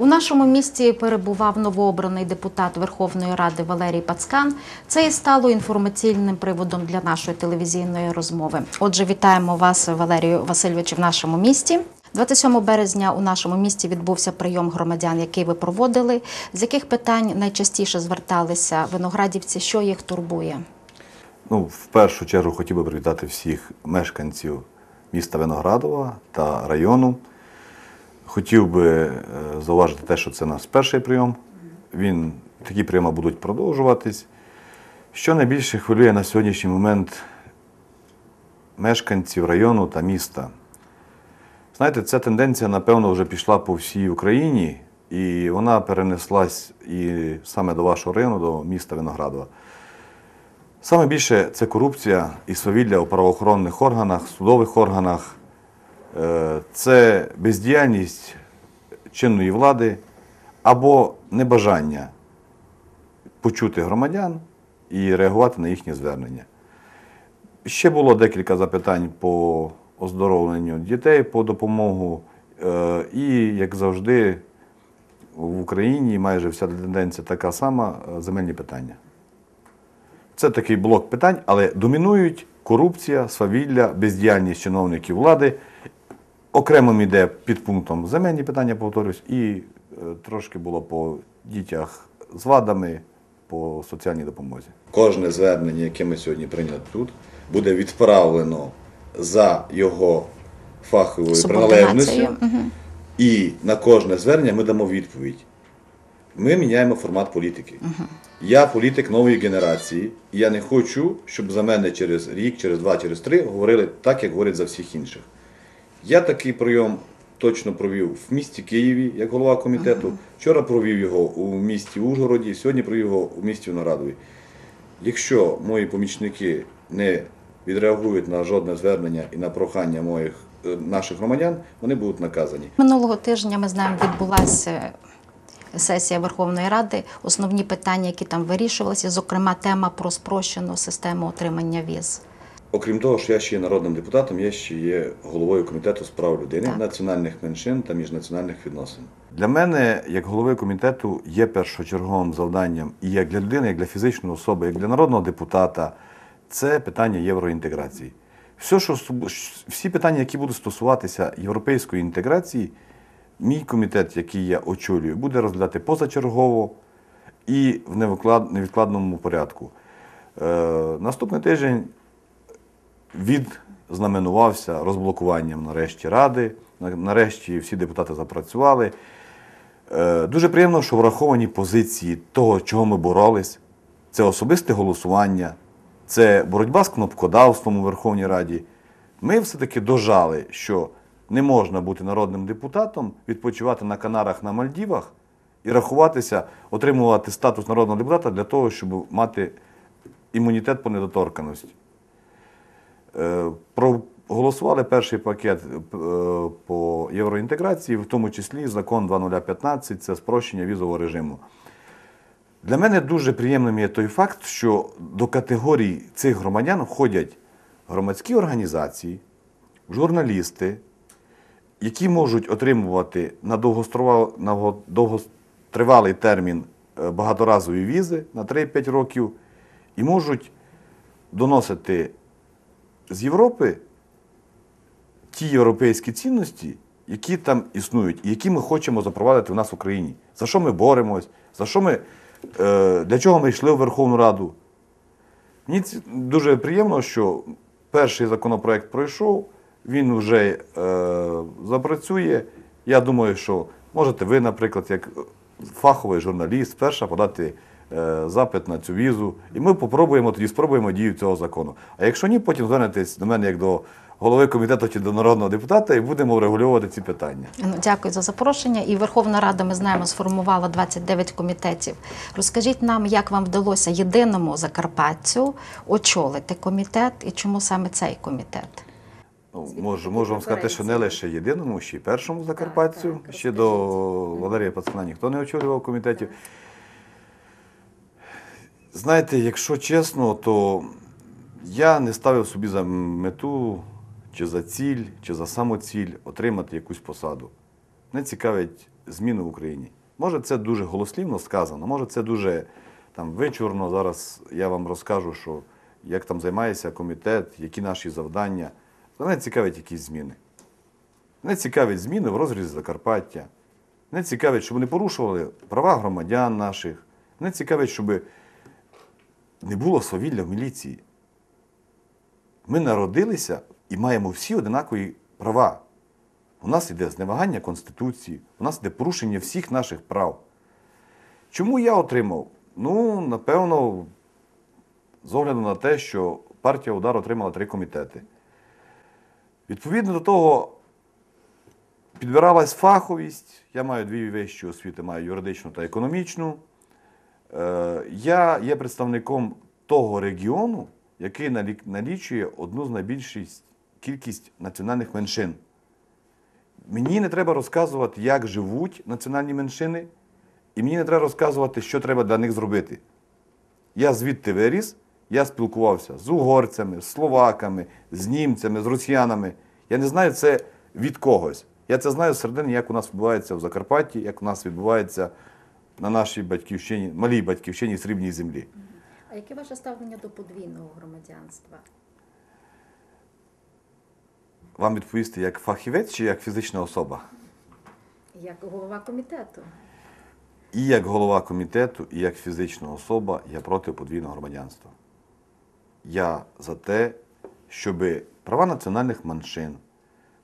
У нашому місті перебував новообраний депутат Верховної Ради Валерій Пацкан. Це і стало інформаційним приводом для нашої телевізійної розмови. Отже, вітаємо вас, Валерію Васильовичу, в нашому місті. 27 березня у нашому місті відбувся прийом громадян, який ви проводили. З яких питань найчастіше зверталися виноградівці, що їх турбує? Ну, в першу чергу хотів би привітати всіх мешканців міста Виноградова та району. Хотів би е, зауважити те, що це наш перший прийом. Він, такі прийоми будуть продовжуватись. Що найбільше хвилює на сьогоднішній момент мешканців району та міста? Знаєте, ця тенденція, напевно, вже пішла по всій Україні, і вона перенеслась і саме до вашого району, до міста Виноградова. Саме більше це корупція і свавілля у правоохоронних органах, судових органах, це бездіяльність чинної влади або небажання почути громадян і реагувати на їхні звернення. Ще було декілька запитань по оздоровленню дітей, по допомогу. Е, І, як завжди, в Україні майже вся тенденція така сама е, земельні питання. Це такий блок питань, але домінують корупція, свавілля, бездіяльність чиновників влади. Окремим йде під пунктом земельні питання, повторюсь, і е, трошки було по дітях з вадами, по соціальній допомозі. Кожне звернення, яке ми сьогодні прийняли тут, буде відправлено за його фаховою приналежністю. І на кожне звернення ми дамо відповідь. Ми міняємо формат політики. Я політик нової генерації, і я не хочу, щоб за мене через рік, через два, через три говорили так, як говорять за всіх інших. Я такий прийом точно провів в місті Києві як голова комітету. Вчора провів його у місті Ужгороді, сьогодні провів його у місті Виноградові. Якщо мої помічники не відреагують на жодне звернення і на прохання моїх е, наших громадян, вони будуть наказані. Минулого тижня ми знаємо, відбулася сесія Верховної Ради. Основні питання, які там вирішувалися, зокрема, тема про спрощену систему отримання віз. Окрім того, що я ще є народним депутатом, я ще є головою комітету з прав людини, Так. національних меншин та міжнаціональних відносин. Для мене, як голови комітету, є першочерговим завданням і як для людини, як для фізичної особи, як для народного депутата, це питання євроінтеграції. Все, що всі питання, які будуть стосуватися європейської інтеграції, мій комітет, який я очолюю, буде розглядати позачергово і в невідкладному порядку. Е, наступний тиждень відзнаменувався розблокуванням нарешті Ради. Нарешті всі депутати запрацювали. Е, Дуже приємно, що враховані позиції того, чого ми боролись. Це особисте голосування, це боротьба з кнопкодавством у Верховній Раді. Ми все-таки дожали, що не можна бути народним депутатом, відпочивати на Канарах на Мальдівах і рахуватися, отримувати статус народного депутата для того, щоб мати імунітет по недоторканості. Е, Проголосували перший пакет е, по євроінтеграції, в тому числі закон 2015 це спрощення візового режиму. Для мене дуже приємним є той факт, що до категорії цих громадян входять громадські організації, журналісти, які можуть отримувати на довготривалий термін е, багаторазові візи на 3-5 років і можуть доносити з Європи ті європейські цінності, які там існують, і які ми хочемо запровадити в нас в Україні. За що ми боремось, за що ми, е, для чого ми йшли в Верховну Раду. Мені дуже приємно, що перший законопроект пройшов, він вже е, запрацює. Я думаю, що можете ви, наприклад, як фаховий журналіст, перша подати запит на цю візу, і ми попробуємо тоді спробуємо дію цього закону. А якщо ні, потім звернетесь до мене як до голови комітету чи до народного депутата, і будемо врегулювати ці питання. Ну, Дякую за запрошення. І Верховна Рада, ми знаємо, сформувала 29 комітетів. Розкажіть нам, як вам вдалося єдиному Закарпатцю очолити комітет і чому саме цей комітет? Ну, можу, можу вам сказати, що не лише єдиному, ще й першому закарпатцю. Ще до Валерія Пацана ніхто не очолював комітетів. Знаєте, якщо чесно, то я не ставив собі за мету, чи за ціль, чи за самоціль отримати якусь посаду. Не цікавить зміни в Україні. Може, це дуже голослівно сказано, може, це дуже там, вичурно. Зараз я вам розкажу, що як там займається комітет, які наші завдання. Мене цікавить якісь зміни. Мене цікавить зміни в розрізі Закарпаття. Мене цікавить, щоб не порушували права громадян наших. Мене цікавить, щоб не було свавілля в міліції. Ми народилися і маємо всі одинакові права. У нас йде зневагання Конституції, у нас йде порушення всіх наших прав. Чому я отримав? Ну, напевно, з огляду на те, що партія Удар отримала три комітети. Відповідно до того, підбиралась фаховість. Я маю дві вищі освіти, маю юридичну та економічну. Е, Я є представником того регіону, який налічує одну з найбільших кількість національних меншин. Мені не треба розказувати, як живуть національні меншини, і мені не треба розказувати, що треба для них зробити. Я звідти виріс, я спілкувався з угорцями, з словаками, з німцями, з росіянами. Я не знаю це від когось. Я це знаю зсередини, як у нас відбувається в Закарпатті, як у нас відбувається на нашій батьківщині, малій батьківщині срібній землі. А яке ваше ставлення до подвійного громадянства? Вам відповісти як фахівець чи як фізична особа? Як голова комітету? І як голова комітету, і як фізична особа я проти подвійного громадянства. Я за те, щоб права національних меншин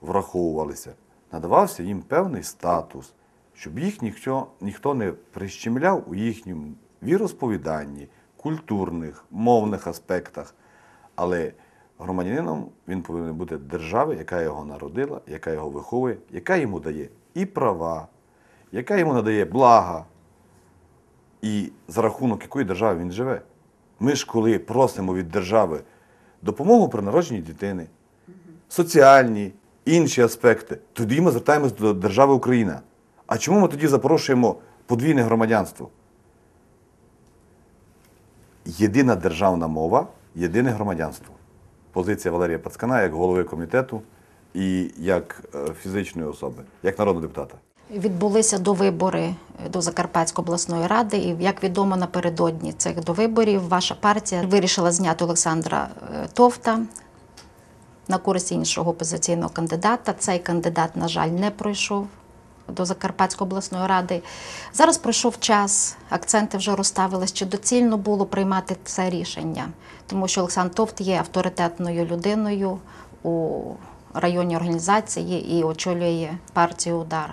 враховувалися, надавався їм певний статус, щоб їх ніхто, ніхто не прищемляв у їхньому віросповіданні, культурних, мовних аспектах. Але громадянином він повинен бути держави, яка його народила, яка його виховує, яка йому дає і права, яка йому надає блага, і за рахунок якої держави він живе. Ми ж, коли просимо від держави допомогу при народженні дитини, соціальні, інші аспекти, тоді ми звертаємось до держави Україна. А чому ми тоді запрошуємо подвійне громадянство? Єдина державна мова, єдине громадянство. Позиція Валерія Пацкана як голови комітету і як е, фізичної особи, як народного депутата. Відбулися довибори до Закарпатської обласної ради, і як відомо напередодні цих довиборів, ваша партія вирішила зняти Олександра е, Товта на користь іншого опозиційного кандидата. Цей кандидат, на жаль, не пройшов до Закарпатської обласної ради. Зараз пройшов час, акценти вже розставились, чи доцільно було приймати це рішення, тому що Олександр Товт є авторитетною людиною у районній організації і очолює партію Удар.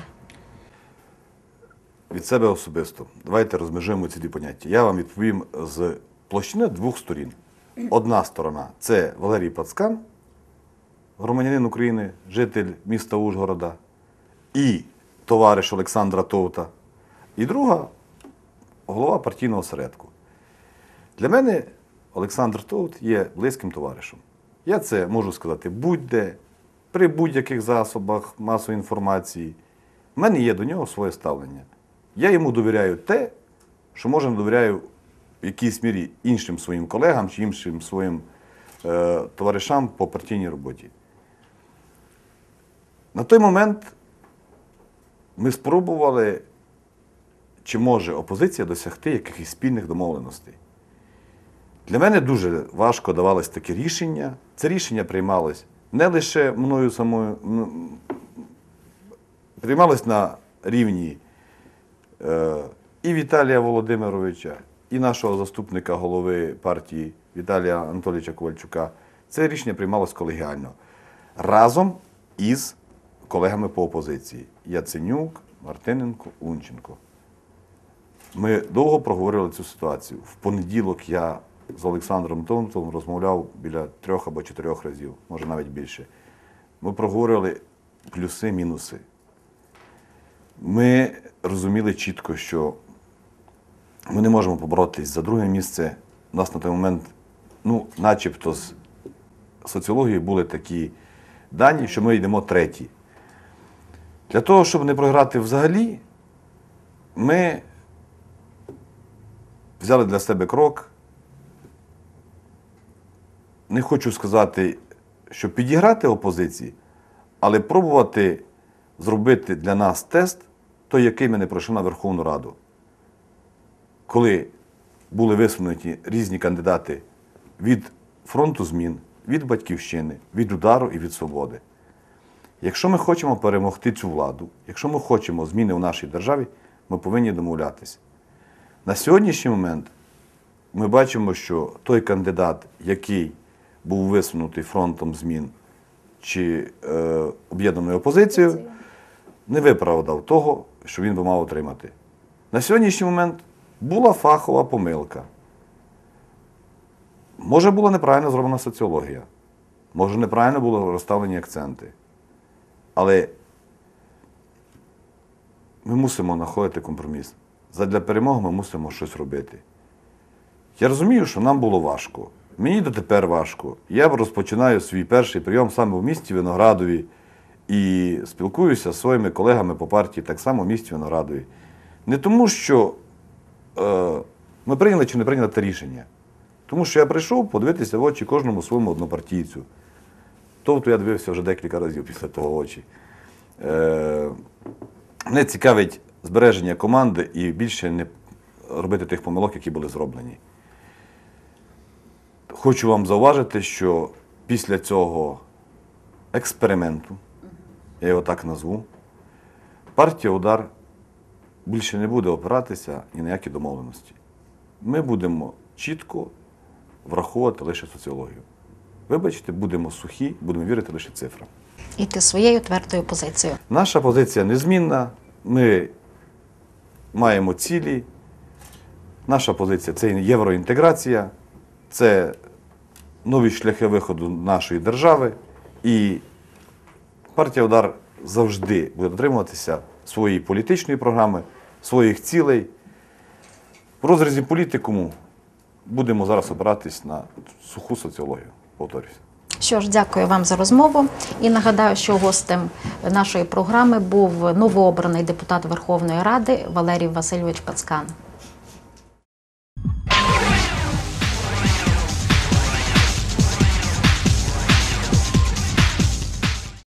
від себе особисто. Давайте розмежуємо ці дві поняття. Я вам відповім з площини двох сторін. Одна сторона це Валерій Пацкан, громадянин України, житель міста Ужгорода, і товариш Олександра Товта. І друга голова партійного осередку. Для мене Олександр Товт є близьким товаришем. Я це можу сказати будь-де, при будь-яких засобах масової інформації. У мене є до нього своє ставлення. Я йому довіряю те, що може не довіряю в якійсь мірі іншим своїм колегам чи іншим своїм е, товаришам по партійній роботі. На той момент ми спробували, чи може опозиція досягти якихось спільних домовленостей. Для мене дуже важко давалось таке рішення. Це рішення приймалось не лише мною самою, приймалось на рівні е, і Віталія Володимировича, і нашого заступника голови партії Віталія Анатолійовича Ковальчука. Це рішення приймалось колегіально разом із колегами по опозиції Яценюк, Мартиненко, Лунченко. Ми довго проговорили цю ситуацію. В понеділок я з Олександром Тонтом розмовляв біля трьох або чотирьох разів, може навіть більше. Ми проговорили плюси, мінуси. Ми розуміли чітко, що ми не можемо поборотись за друге місце. У нас на той момент, ну, начебто, з соціології були такі дані, що ми йдемо треті. Для того, щоб не програти взагалі, ми взяли для себе крок. Не хочу сказати, що підіграти опозиції, але пробувати зробити для нас тест той, який ми не пройшли на Верховну Раду. Коли були висунуті різні кандидати від фронту змін, від батьківщини, від удару і від свободи. Якщо ми хочемо перемогти цю владу, якщо ми хочемо зміни в нашій державі, ми повинні домовлятися. На сьогоднішній момент ми бачимо, що той кандидат, який був висунутий фронтом змін чи е, об'єднаною опозицією, не виправдав того, що він би мав отримати. На сьогоднішній момент була фахова помилка. Може, була неправильно зроблена соціологія, може, неправильно були розставлені акценти. Але ми мусимо знаходити компроміс. Задля перемоги ми мусимо щось робити. Я розумію, що нам було важко. Мені дотепер важко. Я розпочинаю свій перший прийом саме в місті Виноградові і спілкуюся зі своїми колегами по партії так само в місті Виноградові. Не тому, що е, ми прийняли чи не прийняли те рішення. Тому що я прийшов подивитися в очі кожному своєму однопартійцю. Тобто я дивився вже декілька разів після того очі. Е, мене цікавить збереження команди і більше не робити тих помилок, які були зроблені. Хочу вам зауважити, що після цього експерименту, я його так назву, партія Удар більше не буде опиратися ні на які домовленості. Ми будемо чітко враховувати лише соціологію. Вибачте, будемо сухі, будемо вірити лише цифрам. Іти своєю твердою позицією. Наша позиція незмінна. Ми маємо цілі. Наша позиція це євроінтеграція, це нові шляхи виходу нашої держави. І партія Удар завжди буде дотримуватися своєї політичної програми, своїх цілей. В розрізі політикуму будемо зараз опиратись на суху соціологію. Повторюсь. Що ж, дякую вам за розмову. І нагадаю, що гостем нашої програми був новообраний депутат Верховної Ради Валерій Васильович Пацкан.